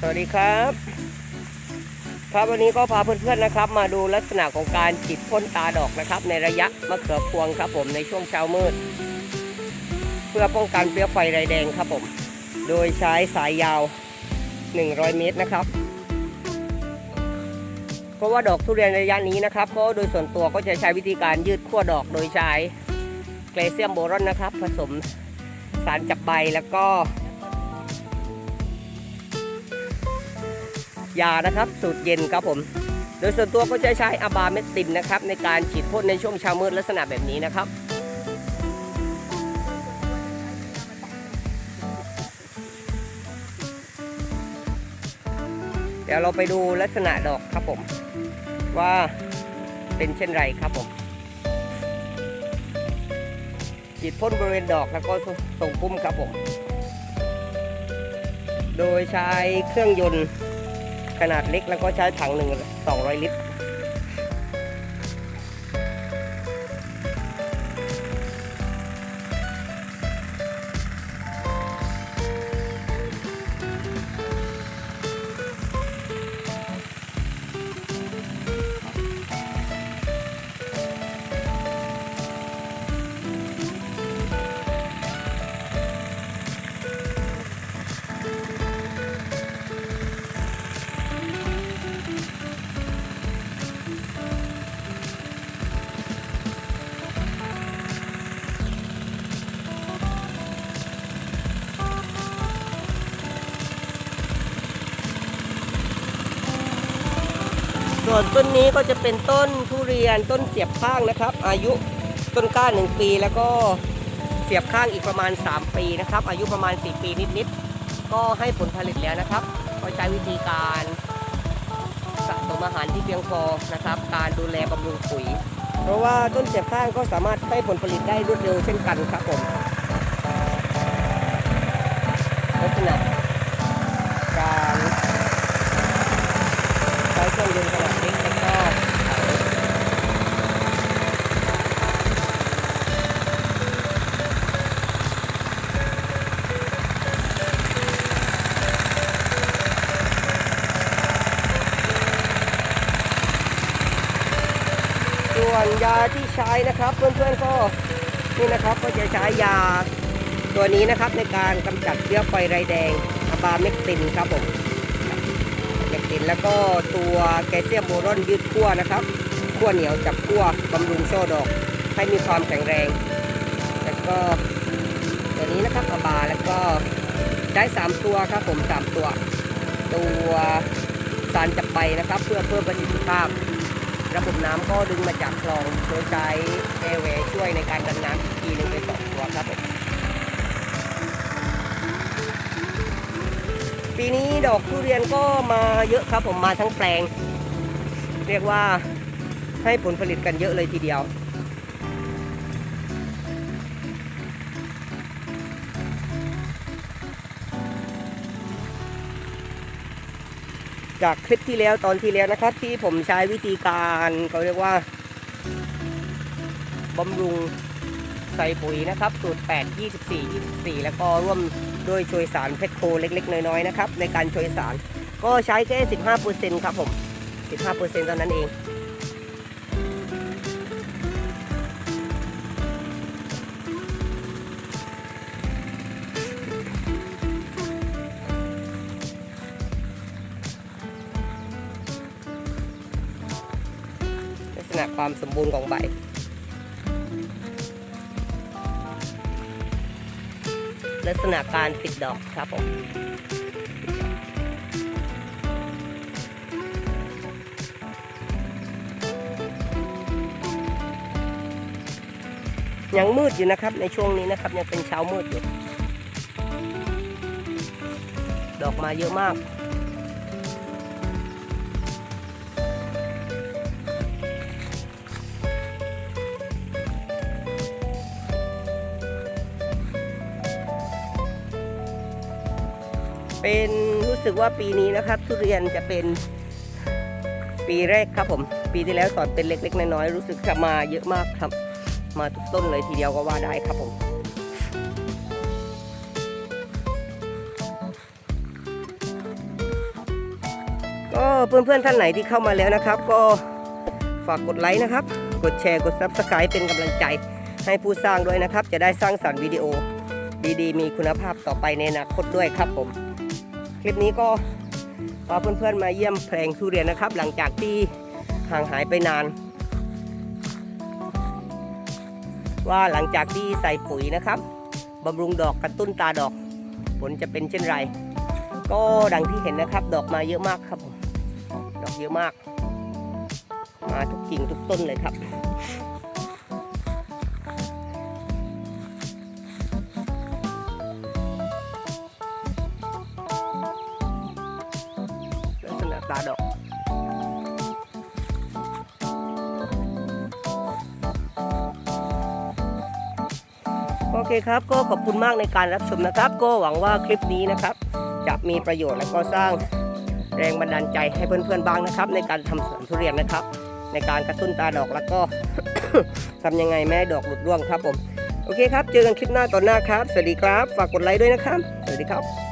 สวัสดีครับ ครับวันนี้ก็พาเพื่อนๆนะครับ มาดูลักษณะของการฉีดพ่นตาดอกนะครับ ในระยะมะเขือพวงครับผมในช่วงเช้ามืด เพื่อป้องกันเปลวไฟไรแดงครับผม โดยใช้สายยาว 100 เมตรนะครับ เพราะว่าดอกทุเรียนระยะนี้นะครับก็โดยส่วนตัวก็จะใช้วิธีการยืดขั้วดอกโดยใช้แกลเซียมโบรอนนะครับ ผสมสารจับใบแล้วก็ ยานะครับ สูตรเย็นครับผม โดยส่วนตัวก็จะใช้อะบาเมตินนะครับ ในการฉีดพ่นในช่วงเช้ามืดลักษณะแบบนี้นะครับเดี๋ยวเราไปดูลักษณะดอกครับผม ว่าเป็นเช่นไรครับผมฉีดพ่นบริเวณดอกแล้วก็ส่งพุ่มครับผม โดยใช้เครื่องยนต์ ขนาดเล็กแล้วก็ใช้ถังหนึ่ง200 ลิตร ส่วนต้นนี้ก็จะเป็นต้นทุเรียนต้นเสียบข้างนะครับ อายุต้นกล้า1ปีแล้วก็เสียบข้างอีกประมาณ 3 ปีนะครับ อายุประมาณ 4 ปีนิดๆก็ให้ผลผลิตแล้วนะครับก็ใช้วิธีการสะสมอาหารที่เพียงพอนะครับ การดูแลบำรุงปุ๋ย เพราะว่าต้นเสียบข้างก็สามารถให้ผลผลิตได้รวดเร็วเช่นกันครับผมลักษณะการใช้เครื่องยนต์ขนาดเล็กแล้วก็ ส่วนยาที่ใช้นะครับ เพื่อนๆก็นี่นะครับก็จะใช้ยาตัวนี้นะครับในการกำจัดเชื้อไฟไรแดงอะบาเมกตินครับผมแมกตินแล้วก็ตัวแคลเซียมโบรอนยืดขั้วนะครับขั้วเหนียวจับขั้วบำรุงช่อดอก ให้มีความแข็งแรง แล้วก็ตัวนี้นะครับอาบาแล้วก็ใช้3ตัวครับผม3ตัว ตัวสารจับใบนะครับ เพื่อเพิ่มประสิทธิภาพ ระบบน้ำก็ดึงมาจากคลองโดยใช้แอร์แวช่วยในการดันน้ำอีกทีหนึงเป็นสองตัวครับผมปีนี้ดอกทุเรียนก็มาเยอะครับผมมาทั้งแปลง เรียกว่าให้ผลผลิตกันเยอะเลยทีเดียว จากคลิปที่แล้วตอนที่แล้วนะครับ ที่ผมใช้วิธีการเขาเรียกว่าบำรุงใส่ปุ๋ยนะครับสูตร 8 24 24 แล้วก็ร่วมด้วยช่วยสารเพชรโคเล็กๆ น้อยๆนะครับในการช่วยสารก็ใช้แค่ 15%ครับผม 15%เท่านั้นเอง ณะความสมบูรณ์ของใบ ลักษณะการติดดอกครับผมยังมืดอยู่นะครับในช่วงนี้นะครับยังเป็นเช้ามืดอยู่ ดอกมาเยอะมาก เป็นรู้สึกว่าปีนี้นะครับ ทุเรียนจะเป็นปีแรกครับผม ปีที่แล้วสอนเป็นเล็ก ๆ น้อยๆรู้สึกจะมาเยอะมากครับ มาทุกต้นเลยทีเดียวก็ว่าได้ครับผมก็เพื่อนๆท่านไหนที่เข้ามาแล้วนะครับ ก็ฝากกดไลค์นะครับ กดแชร์กด Subscribe เป็นกำลังใจให้ผู้สร้างด้วยนะครับ จะได้สร้างสรรค์วิดีโอดีๆ มีคุณภาพต่อไปในอนาคตด้วยครับผม คลิปนี้ก็พาเพื่อนๆมาเยี่ยมแปลงทุเรียนนะครับ หลังจากที่ห่างหายไปนาน ว่าหลังจากที่ใส่ปุ๋ยนะครับบำรุงดอกกระตุ้นตาดอก ผลจะเป็นเช่นไร ก็ดังที่เห็นนะครับ ดอกมาเยอะมากครับผมดอกเยอะมาก มาทุกกิ่งทุกต้นเลยครับ ตาดอกโอเคครับก็ขอบคุณมากในการรับชมนะครับ ก็หวังว่าคลิปนี้นะครับ จะมีประโยชน์และก็สร้างแรงบันดาลใจให้เพื่อนๆบ้างนะครับ ในการทำสวนทุเรียนนะครับ ในการกระตุ้นตาดอกแล้วก็ ทำยังไงไม่ให้ดอกหลุดร่วงครับผม โอเคครับ เจอกันคลิปหน้าตอนหน้าครับ สวัสดีครับ ฝากกดไลค์ด้วยนะครับ สวัสดีครับ